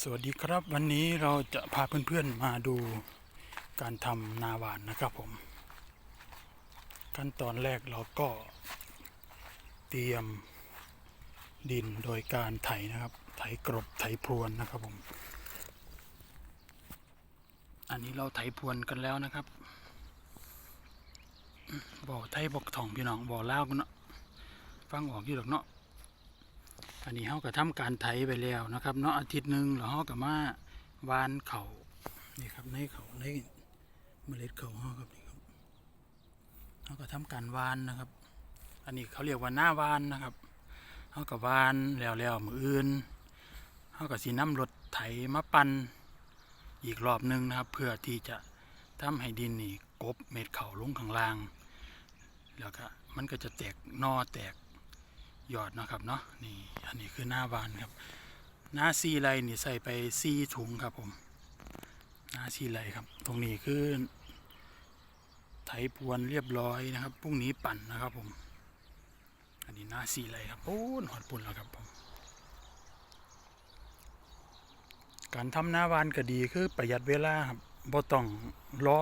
สวัสดีครับวันนี้เราจะพาเพื่อนๆมาดูการทำนาหวานนะครับผม ขั้นตอนแรกเราก็เตรียมดินโดยการไถนะครับ ไถกรบไถพรวนนะครับผม อันนี้เราไถพรวนกันแล้วนะครับบ่อไทยบอกถ่องพี่น้องบ่อลากันเนาะฟังออกอยู่หรอกเนาะ อันนี้เขาก็ทำการไถไปแล้วนะครับเนาะอาทิตย์หนึ่งแล้วเขาก็มาวานเขานี่ครับในเขาในเมล็ดเขาเขาครับนี่ครับเขาก็ทำการวานนะครับ อันนี้เขาเรียกว่าหน้าวานนะครับเขาก็วานแล้วแล้วมืออื่นเขาก็สีน้ำรถไถมาปั่นอีกรอบหนึ่งนะครับ เพื่อที่จะทำให้ดินนี่กบเม็ดเขาลงข้างล่าง แล้วก็มันก็จะแตกนอแตก ยอดนะครับเนาะนี่อันนี้คือหน้าบานครับ หน้าซีไรนี่ใส่ไปซีถุงครับผม หน้าซีไรครับ ตรงนี้คือไถพรวนเรียบร้อยนะครับพรุ่งนี้ปั่นนะครับผม อันนี้หน้าซีไรครับโอ้หอดปุ่นแล้วครับผมการทำหน้าวานก็ดีคือประหยัดเวลาครับบ่ต้องรอ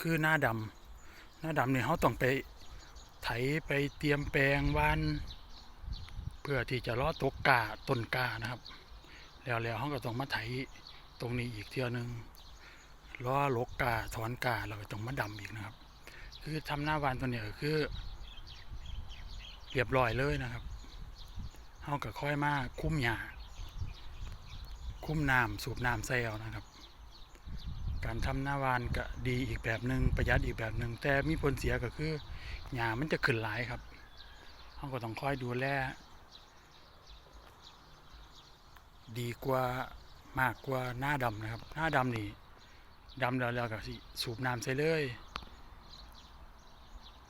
คือหน้าดำหน้าดำเนี่ยเขาต้องไปไถไปเตรียมแปลงวาน เพื่อที่จะล้อตกกาต้นกานะครับ แล้วแล้วเขาก็ต้องมาไถตรงนี้อีกเที่ยวหนึงล้อลกกาถอนกาเราก็ต้องมาดำอีกนะครับ คือทำหน้าวานตัวเนี้ยก็คือ เรียบร้อยเลยนะครับเขาก็ค่อยมาคุ้มหญ้าคุ้มน้ำสูบน้ำใส่เอานะครับ การทำหน้าวานก็ดีอีกแบบหนึ่งประหยัดอีกแบบหนึ่งแต่มีผลเสียก็คือหญ้ามันจะขึ้นหลายครับเขาก็ต้องคอยดูแล ดีกว่ามากกว่าหน้าดำนะครับ หน้าดำนี่ดำแล้วแล้วก็สสูบน้ำใส่เลย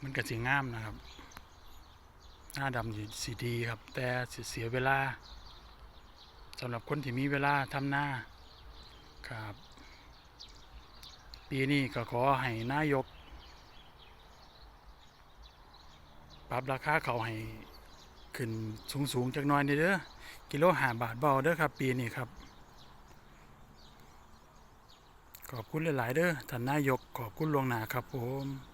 มันก็สิงามนะครับ หน้าดำนี่สิดีครับ แต่เสียเวลาสำหรับคนที่มีเวลาทำหน้าครับ ปีนี้ก็ขอให้นายก ปรับราคาเขาให้ ขึ้นสูงสูงๆจากน้อยนี่เด้อกิโลหาบาทเบาเด้อครับ ปีนี้ครับ ขอบคุณหลาย ๆ เด้อท่านนายกขอบคุณลวงหนาครับผม